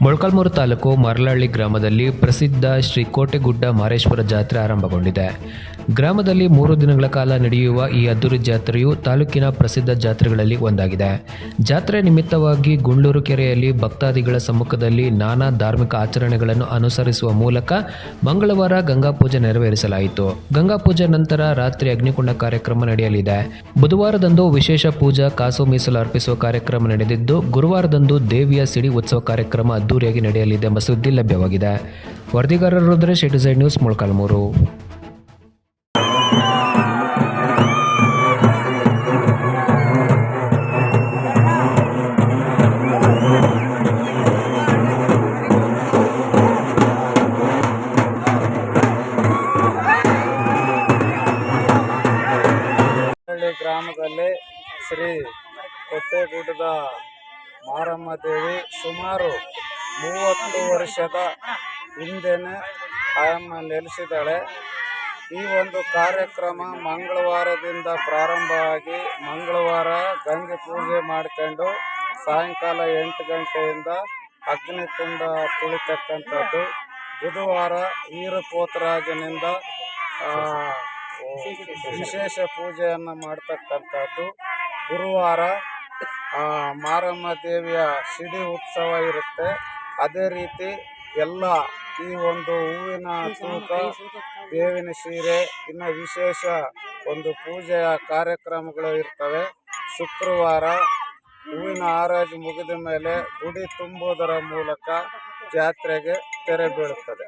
ಮೊಳಕಾಲ್ಮೂರು ತಾಲೂಕು ಮರಳಹಳ್ಳಿ ಗ್ರಾಮದಲ್ಲಿ ಪ್ರಸಿದ್ಧ ಶ್ರೀ ಕೋಟೆಗುಡ್ಡ ಮಾರೇಶ್ವರ ಜಾತ್ರೆ ಆರಂಭಗೊಂಡಿದೆ. ಗ್ರಾಮದಲ್ಲಿ ಮೂರು ದಿನಗಳ ಕಾಲ ನಡೆಯುವ ಈ ಅದ್ದೂರಿ ಜಾತ್ರೆಯು ತಾಲೂಕಿನ ಪ್ರಸಿದ್ಧ ಜಾತ್ರೆಗಳಲ್ಲಿ ಒಂದಾಗಿದೆ. ಜಾತ್ರೆ ನಿಮಿತ್ತವಾಗಿ ಗುಂಡೂರು ಕೆರೆಯಲ್ಲಿ ಭಕ್ತಾದಿಗಳ ಸಮ್ಮುಖದಲ್ಲಿ ನಾನಾ ಧಾರ್ಮಿಕ ಆಚರಣೆಗಳನ್ನು ಅನುಸರಿಸುವ ಮೂಲಕ ಮಂಗಳವಾರ ಗಂಗಾ ಪೂಜೆ ನೆರವೇರಿಸಲಾಯಿತು. ಗಂಗಾ ಪೂಜೆ ನಂತರ ರಾತ್ರಿ ಅಗ್ನಿಕುಂಡ ಕಾರ್ಯಕ್ರಮ ನಡೆಯಲಿದೆ. ಬುಧವಾರದಂದು ವಿಶೇಷ ಪೂಜಾ, ಕಾಸು ಮೀಸಲು ಅರ್ಪಿಸುವ ಕಾರ್ಯಕ್ರಮ ನಡೆದಿದ್ದು, ಗುರುವಾರದಂದು ದೇವಿಯ ಸಿಡಿ ಉತ್ಸವ ಕಾರ್ಯಕ್ರಮ ಅದ್ದೂರಿಯಾಗಿ ನಡೆಯಲಿದೆ ಎಂಬ ಸುದ್ದಿ ಲಭ್ಯವಾಗಿದೆ. ವರದಿಗಾರರು ರುದ್ರೇಶ್ ಎಟುಸೈಡ್ ನ್ಯೂಸ್ ಮೊಳಕಾಲ್ಮೂರು. ಗ್ರಾಮದಲ್ಲಿ ಶ್ರೀ ಕೊಟ್ಟೆಗೂಟದ ಮಾರಮ್ಮ ದೇವಿ ಸುಮಾರು ಮೂವತ್ತು ವರ್ಷದ ಹಿಂದೆನೆ ಆಯಮ್ಮ ನೆಲೆಸಿದ್ದಾಳೆ. ಈ ಒಂದು ಕಾರ್ಯಕ್ರಮ ಮಂಗಳವಾರದಿಂದ ಪ್ರಾರಂಭ ಆಗಿ ಮಂಗಳವಾರ ಗಂಗೆ ಪೂಜೆ ಮಾಡಿಕೊಂಡು ಸಾಯಂಕಾಲ ಎಂಟು ಗಂಟೆಯಿಂದ ಅಗ್ನಿಕುಂಡ ತುಳಿತಕ್ಕಂಥದ್ದು. ಬುಧವಾರ ಆ, ವಿಶೇಷ ಪೂಜೆಯನ್ನು ಮಾಡ್ತಕ್ಕಂಥದ್ದು. ಗುರುವಾರ ಮಾರಮ್ಮ ದೇವಿಯ ಸಿಡಿ ಉತ್ಸವ ಇರುತ್ತೆ. ಅದೇ ರೀತಿ ಎಲ್ಲ ಈ ಒಂದು ಹೂವಿನ ತೂಕ, ಬೇವಿನ ಸೀರೆ, ಇನ್ನು ವಿಶೇಷ ಒಂದು ಪೂಜೆಯ ಕಾರ್ಯಕ್ರಮಗಳು ಇರ್ತವೆ. ಶುಕ್ರವಾರ ಹೂವಿನ ಹರಾಜು ಮುಗಿದ ಮೇಲೆ ಗುಡಿ ತುಂಬುವುದರ ಮೂಲಕ ಜಾತ್ರೆಗೆ ತೆರೆ ಬೀಳುತ್ತದೆ.